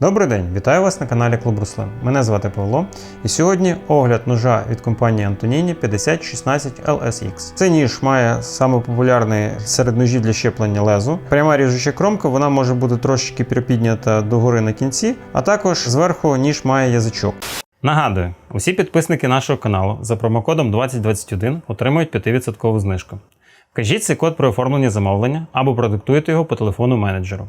Добрий день, вітаю вас на каналі Клуб Руслин. Мене звати Павло, і сьогодні огляд ножа від компанії Antonini 5016 LSX. Цей ніж має саме серед ножів для щеплення лезу. Пряма ріжуча кромка, вона може бути трошечки припіднята догори на кінці, а також зверху ніж має язичок. Нагадую, усі підписники нашого каналу за промокодом 2021 отримують 5% знижку. Вкажіть цей код при оформленні замовлення або продиктуйте його по телефону менеджеру.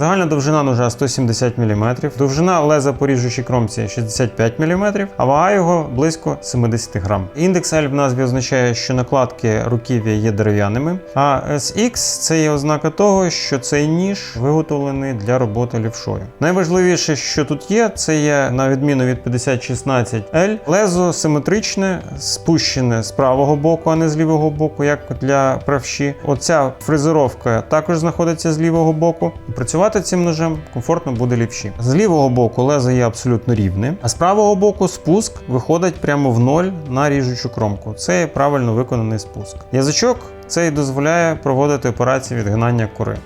Загальна довжина ножа 170 мм, довжина леза по ріжучій кромці 65 мм, а вага його близько 70 грам. Індекс L в назві означає, що накладки руків'я є дерев'яними, а SX це є ознака того, що цей ніж виготовлений для роботи лівшою. Найважливіше, що тут є, це є на відміну від 5016L, лезо симетричне, спущене з правого боку, а не з лівого боку, як для правші. Оця фрезеровка також знаходиться з лівого боку. І працювати цим ножем комфортно буде лівші. З лівого боку лезо є абсолютно рівне, а з правого боку спуск виходить прямо в ноль на ріжучу кромку. Це правильно виконаний спуск. Язичок цей дозволяє проводити операції відгинання кори.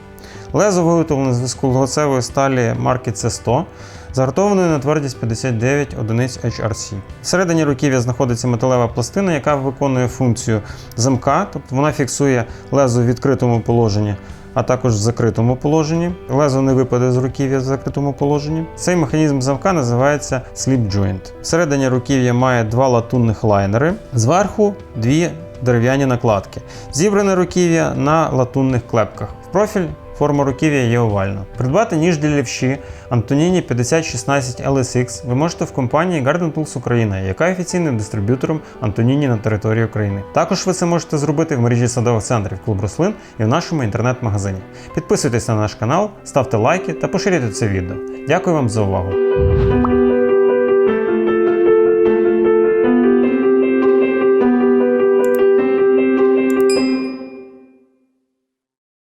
Лезо виготовлене з високоглоцевої сталі марки C100, загартованої на твердість 59 одиниць HRC. Всередині руків'я знаходиться металева пластина, яка виконує функцію замка, тобто вона фіксує лезо в відкритому положенні. А також в закритому положенні. Лезо не випаде з руків'я в закритому положенні. Цей механізм замка називається slip joint. Всередині руків'я має два латунних лайнери, зверху дві дерев'яні накладки. Зібране руків'я на латунних клепках. В профіль форма руків'я є овальна. Придбати ніж для лівші Antonini 5016 LSX ви можете в компанії Garden Tools Україна, яка є офіційним дистриб'ютором Antonini на території України. Також ви це можете зробити в мережі садових центрів Клуб Рослин і в нашому інтернет-магазині. Підписуйтесь на наш канал, ставте лайки та поширюйте це відео. Дякую вам за увагу!